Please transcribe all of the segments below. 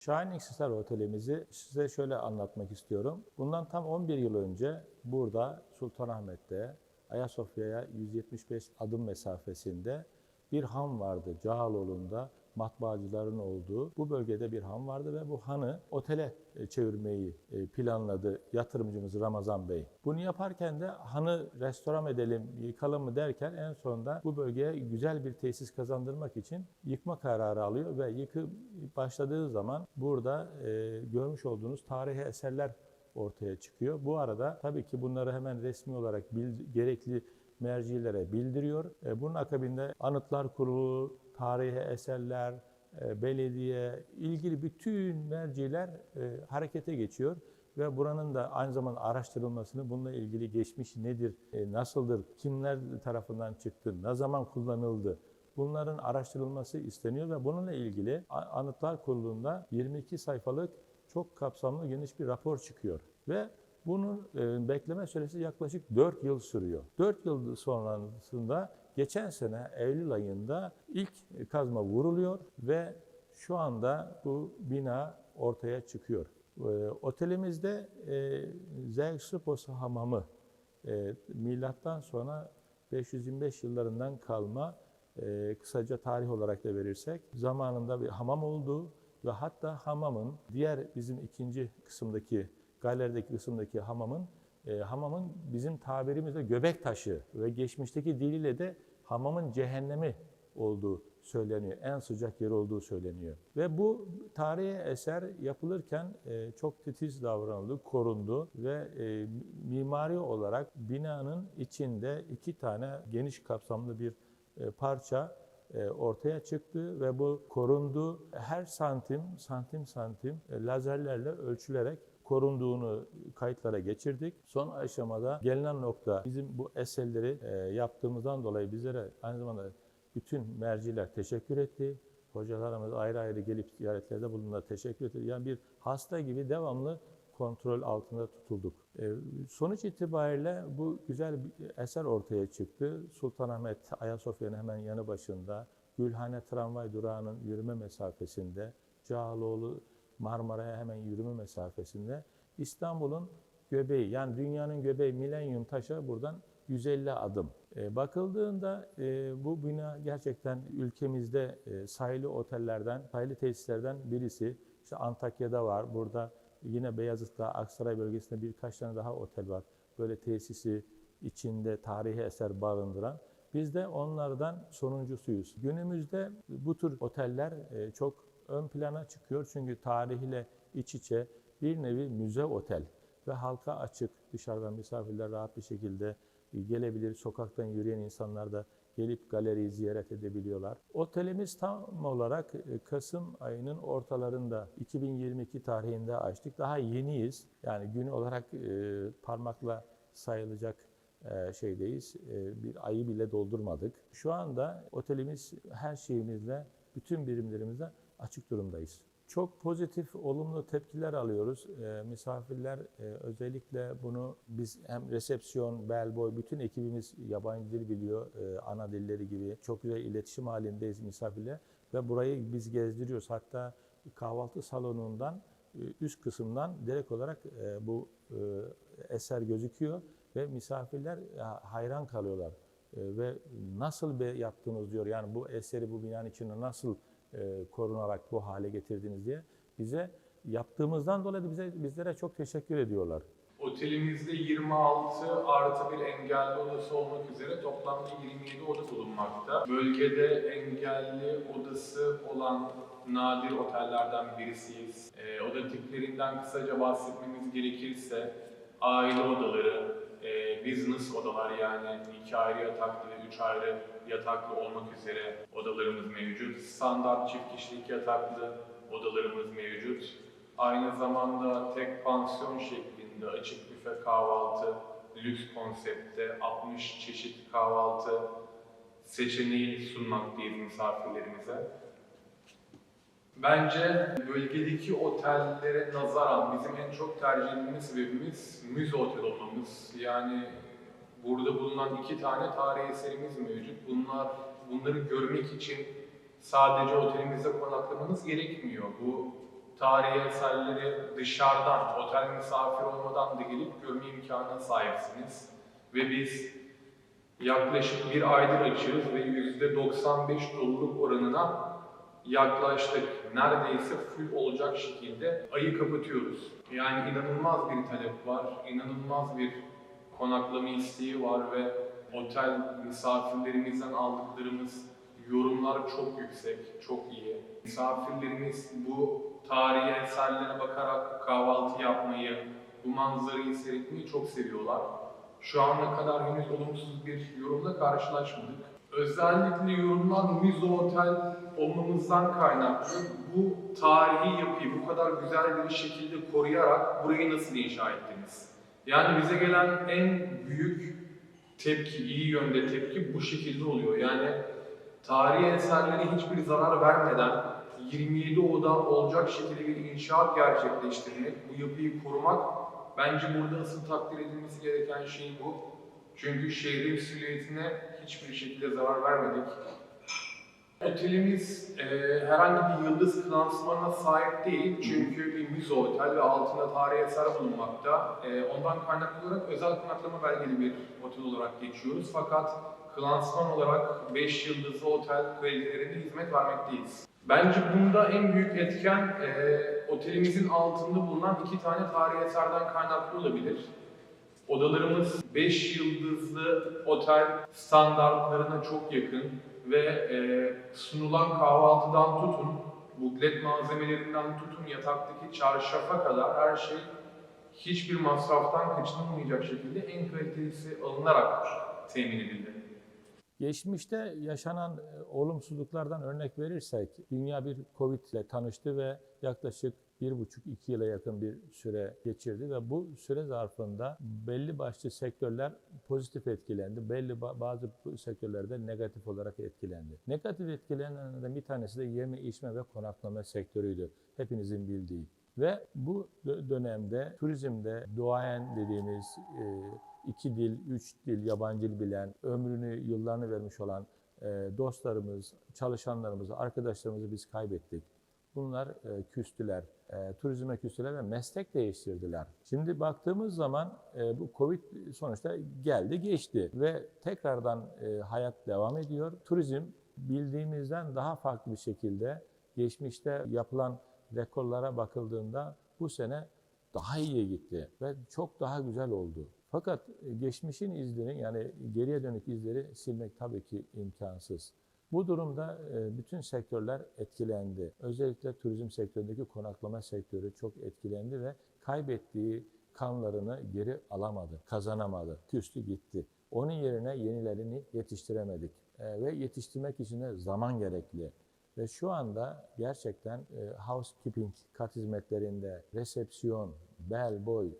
Şahin Star Otelimizi size şöyle anlatmak istiyorum. Bundan tam 11 yıl önce burada Sultanahmet'te Ayasofya'ya 175 adım mesafesinde bir han vardı Cağaloğlu'nda matbaacıların olduğu bu bölgede bir han vardı ve bu hanı otele e, çevirmeyi e, planladı yatırımcımız Ramazan Bey. Bunu yaparken de hanı restoran edelim, yıkalım mı derken en sonunda bu bölgeye güzel bir tesis kazandırmak için yıkma kararı alıyor ve yıkım başladığı zaman burada e, görmüş olduğunuz tarihi eserler ortaya çıkıyor. Bu arada tabii ki bunları hemen resmi olarak gerekli mercilere bildiriyor. Bunun akabinde Anıtlar Kurulu, tarihi eserler, e, belediye, ilgili bütün merciler e, harekete geçiyor. Ve buranın da aynı zamanda araştırılmasını, bununla ilgili geçmiş nedir, e, nasıldır, kimler tarafından çıktı, ne zaman kullanıldı, bunların araştırılması isteniyor. Ve bununla ilgili Anıtlar Kurulu'nda 22 sayfalık çok kapsamlı geniş bir rapor çıkıyor. Ve bunun e, bekleme süresi yaklaşık 4 yıl sürüyor. 4 yıl sonrasında geçen sene Eylül ayında ilk kazma vuruluyor ve şu anda bu bina ortaya çıkıyor. E, otelimizde e, Zeuxipos Hamamı milattan sonra 525 yıllarından kalma kısaca tarih olarak da verirsek zamanında bir hamam olduğu ve hatta hamamın diğer bizim ikinci kısımdaki galerideki kısımdaki hamamın e, hamamın bizim tabirimizde göbek taşı ve geçmişteki diliyle de hamamın cehennemi olduğu söyleniyor. En sıcak yer olduğu söyleniyor. Ve bu tarihi eser yapılırken e, çok titiz davranıldı, korundu ve e, mimari olarak binanın içinde iki tane geniş kapsamlı bir e, parça e, ortaya çıktı ve bu korundu. Her santim, santim santim e, lazerlerle ölçülerek korunduğunu kayıtlara geçirdik. Son aşamada gelinen nokta bizim bu eserleri e, yaptığımızdan dolayı bizlere aynı zamanda bütün merciler teşekkür etti. Hocalarımız ayrı ayrı gelip ziyaretlerde bulundular, teşekkür etti. Yani bir hasta gibi devamlı kontrol altında tutulduk. E, sonuç itibariyle bu güzel bir eser ortaya çıktı. Sultanahmet Ayasofya'nın hemen yanı başında, Gülhane tramvay durağının yürüme mesafesinde, Cağaloğlu Marmara'ya hemen yürüme mesafesinde, İstanbul'un göbeği yani dünyanın göbeği milenyum taşı buradan 150 adım. E, bakıldığında e, bu bina gerçekten ülkemizde e, sayılı otellerden, sayılı tesislerden birisi. İşte Antakya'da var, burada yine Beyazıt'ta, Aksaray bölgesinde birkaç tane daha otel var. Böyle tesisi içinde tarihi eser barındıran. Biz de onlardan sonuncusuyuz. Günümüzde bu tür oteller e, çok ön plana çıkıyor çünkü tarihiyle iç içe bir nevi müze otel ve halka açık dışarıdan misafirler rahat bir şekilde gelebilir. Sokaktan yürüyen insanlar da gelip galeriyi ziyaret edebiliyorlar. Otelimiz tam olarak e, Kasım ayının ortalarında 2022 tarihinde açtık. Daha yeniyiz. Yani gün olarak e, parmakla sayılacak e, şeydeyiz. E, Bir ayı bile doldurmadık. Şu anda otelimiz her şeyimizle, bütün birimlerimizle açık durumdayız. Çok pozitif, olumlu tepkiler alıyoruz. E, misafirler e, özellikle bunu biz hem resepsiyon, bellboy, bütün ekibimiz yabancı dil biliyor, e, ana dilleri gibi. Çok güzel iletişim halindeyiz misafirle ve burayı biz gezdiriyoruz. Hatta kahvaltı salonundan e, üst kısımdan direkt olarak e, bu eser gözüküyor ve misafirler hayran kalıyorlar. Ve nasıl be yaptınız diyor. Yani bu eseri bu binanın içine nasıl e, korunarak bu hale getirdiniz diye bize yaptığımızdan dolayı bize bizlere çok teşekkür ediyorlar. Otelimizde 26 artı bir engelli odası olmak üzere toplamda 27 oda bulunmakta. Bölgede engelli odası olan nadir otellerden birisiyiz. Ee, oda tiplerinden kısaca bahsetmemiz gerekirse aile odaları, e, business odalar yani iki ayrı yataklı ve üç ayrı yataklı olmak üzere odalarımız mevcut. Standart çift kişilik yataklı odalarımız mevcut. Aynı zamanda tek pansiyon şeklinde açık büfe kahvaltı, lüks konsepte 60 çeşit kahvaltı seçeneği sunmaktayız misafirlerimize. Bence bölgedeki otellere nazaran bizim en çok tercih edilme sebebimiz müze otel olmamız. Yani burada bulunan iki tane tarihi eserimiz mevcut. Bunlar bunları görmek için sadece otelimizde konaklamanız gerekmiyor. Bu tarihi eserleri dışarıdan, otel misafir olmadan da gelip görme imkanına sahipsiniz. Ve biz yaklaşık bir aydır açığız ve %95 doluluk oranına yaklaştık. Neredeyse full olacak şekilde ayı kapatıyoruz. Yani inanılmaz bir talep var, inanılmaz bir konaklama isteği var ve otel misafirlerimizden aldıklarımız yorumlar çok yüksek, çok iyi. Misafirlerimiz bu tarihi eserlere bakarak kahvaltı yapmayı, bu manzarayı seyretmeyi çok seviyorlar. Şu ana kadar henüz olumsuz bir yorumla karşılaşmadık. Özellikle yorumlar müze otel olmamızdan kaynaklı bu tarihi yapıyı bu kadar güzel bir şekilde koruyarak burayı nasıl inşa ettiniz? Yani bize gelen en büyük tepki, iyi yönde tepki bu şekilde oluyor. Yani tarihi eserlere hiçbir zarar vermeden 27 oda olacak şekilde bir inşaat gerçekleştirmek, bu yapıyı korumak bence burada asıl takdir edilmesi gereken şey bu. Çünkü şehrin silüetine hiçbir şekilde zarar vermedik. Otelimiz e, herhangi bir yıldız klansmanına sahip değil çünkü bir müze otel ve altında tarihi eser bulunmakta. E, ondan kaynaklı olarak özel konaklama belgeli bir otel olarak geçiyoruz fakat klansman olarak 5 yıldızlı otel kalitelerinde hizmet vermekteyiz. Bence bunda en büyük etken e, otelimizin altında bulunan iki tane tarihi eserden kaynaklı olabilir. Odalarımız 5 yıldızlı otel standartlarına çok yakın ve e, sunulan kahvaltıdan tutun, buklet malzemelerinden tutun, yataktaki çarşafa kadar her şey hiçbir masraftan kaçınılmayacak şekilde en kalitelisi alınarak temin edildi. Geçmişte yaşanan e, olumsuzluklardan örnek verirsek, dünya bir Covid ile tanıştı ve yaklaşık bir buçuk iki yıla yakın bir süre geçirdi ve bu süre zarfında belli başlı sektörler pozitif etkilendi, belli ba- bazı sektörlerde negatif olarak etkilendi. Negatif etkilenenlerden bir tanesi de yeme, içme ve konaklama sektörüydü, hepinizin bildiği. Ve bu dö- dönemde turizmde duayen dediğimiz e, iki dil, üç dil, yabancı dil bilen, ömrünü, yıllarını vermiş olan e, dostlarımız, çalışanlarımızı, arkadaşlarımızı biz kaybettik. Bunlar e, küstüler, e, turizme küstüler ve meslek değiştirdiler. Şimdi baktığımız zaman e, bu Covid sonuçta geldi geçti ve tekrardan e, hayat devam ediyor. Turizm bildiğimizden daha farklı bir şekilde geçmişte yapılan rekorlara bakıldığında bu sene daha iyiye gitti ve çok daha güzel oldu. Fakat e, geçmişin izlerini yani geriye dönük izleri silmek tabii ki imkansız. Bu durumda e, bütün sektörler etkilendi. Özellikle turizm sektöründeki konaklama sektörü çok etkilendi ve kaybettiği kanlarını geri alamadı, kazanamadı, küstü gitti. Onun yerine yenilerini yetiştiremedik E, ve yetiştirmek için de zaman gerekli. Ve şu anda gerçekten e, housekeeping kat hizmetlerinde, resepsiyon, bel boy, e,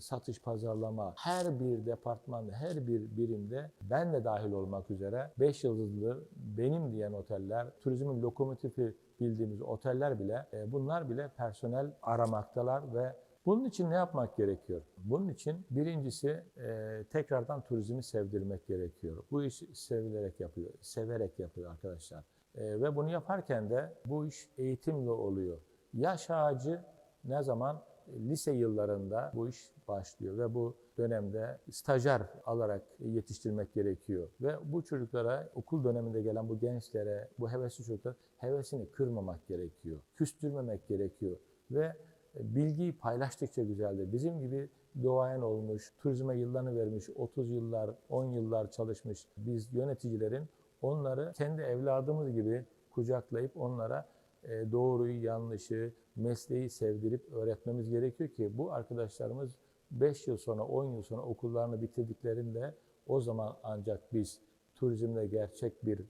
satış pazarlama her bir departmanda, her bir birimde ben de dahil olmak üzere 5 yıldızlı benim diyen oteller, turizmin lokomotifi bildiğimiz oteller bile e, bunlar bile personel aramaktalar ve bunun için ne yapmak gerekiyor? Bunun için birincisi e, tekrardan turizmi sevdirmek gerekiyor. Bu iş sevilerek yapıyor, severek yapıyor arkadaşlar. E, ve bunu yaparken de bu iş eğitimle oluyor. Yaş ağacı ne zaman? lise yıllarında bu iş başlıyor ve bu dönemde stajyer alarak yetiştirmek gerekiyor. Ve bu çocuklara okul döneminde gelen bu gençlere, bu hevesli çocuklar hevesini kırmamak gerekiyor. Küstürmemek gerekiyor ve bilgiyi paylaştıkça güzeldir. Bizim gibi doğayan olmuş, turizme yıllarını vermiş, 30 yıllar, 10 yıllar çalışmış biz yöneticilerin onları kendi evladımız gibi kucaklayıp onlara e, doğruyu, yanlışı, mesleği sevdirip öğretmemiz gerekiyor ki bu arkadaşlarımız 5 yıl sonra, 10 yıl sonra okullarını bitirdiklerinde o zaman ancak biz turizmde gerçek bir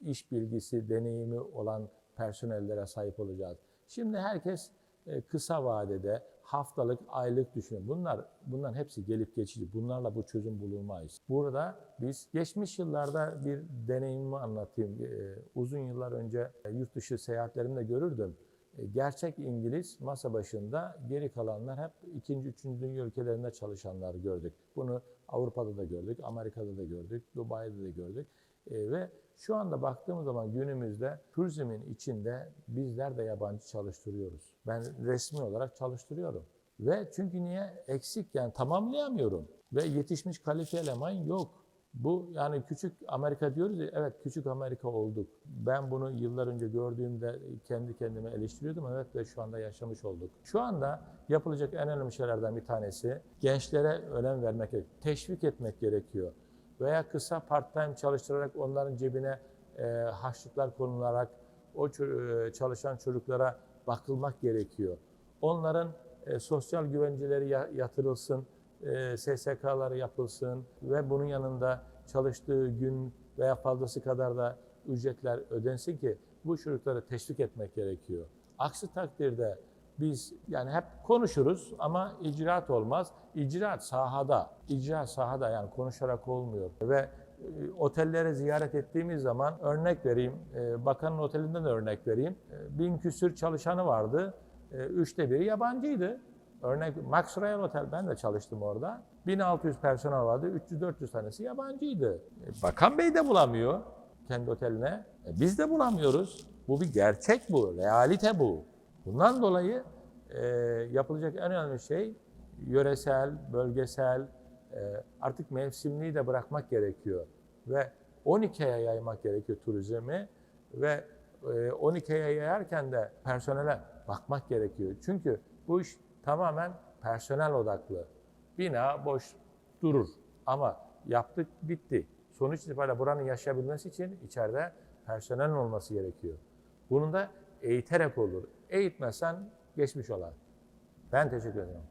iş bilgisi, deneyimi olan personellere sahip olacağız. Şimdi herkes e, kısa vadede haftalık, aylık düşünün. Bunlar bunların hepsi gelip geçici. Bunlarla bu çözüm bulunmayız. Burada biz geçmiş yıllarda bir deneyimimi anlatayım. E, uzun yıllar önce e, yurt dışı seyahatlerimde görürdüm. E, Gerçek İngiliz masa başında, geri kalanlar hep ikinci, üçüncü dünya ülkelerinde çalışanlar gördük. Bunu Avrupa'da da gördük, Amerika'da da gördük, Dubai'de de gördük. E, ve şu anda baktığımız zaman günümüzde turizmin içinde bizler de yabancı çalıştırıyoruz. Ben resmi olarak çalıştırıyorum. Ve çünkü niye? Eksik yani tamamlayamıyorum. Ve yetişmiş kalifiye eleman yok. Bu yani küçük Amerika diyoruz ya, evet küçük Amerika olduk. Ben bunu yıllar önce gördüğümde kendi kendime eleştiriyordum. Evet ve şu anda yaşamış olduk. Şu anda yapılacak en önemli şeylerden bir tanesi gençlere önem vermek. Teşvik etmek gerekiyor. Veya kısa part-time çalıştırarak onların cebine e, harçlıklar konularak o e, çalışan çocuklara bakılmak gerekiyor. Onların e, sosyal güvenceleri ya- yatırılsın, SSK'ları yapılsın ve bunun yanında çalıştığı gün veya fazlası kadar da ücretler ödensin ki bu çocukları teşvik etmek gerekiyor. Aksi takdirde biz yani hep konuşuruz ama icraat olmaz. İcraat sahada, icraat sahada yani konuşarak olmuyor. Ve e, otelleri ziyaret ettiğimiz zaman örnek vereyim, e, bakanın otelinden de örnek vereyim. E, bin küsür çalışanı vardı, e, üçte biri yabancıydı. Örnek Max Royal Otel ben de çalıştım orada. 1600 personel vardı. 300-400 tanesi yabancıydı. E, Bakan Bey de bulamıyor kendi oteline. E, biz de bulamıyoruz. Bu bir gerçek bu. Realite bu. Bundan dolayı e, yapılacak en önemli şey yöresel, bölgesel, e, artık mevsimliği de bırakmak gerekiyor. Ve 12'ye yaymak gerekiyor turizmi ve e, 12'ye yayarken de personele bakmak gerekiyor. Çünkü bu iş tamamen personel odaklı. Bina boş durur ama yaptık bitti. Sonuç itibariyle buranın yaşayabilmesi için içeride personel olması gerekiyor. Bunun da eğiterek olur. Eğitmezsen geçmiş olan. Ben teşekkür ederim.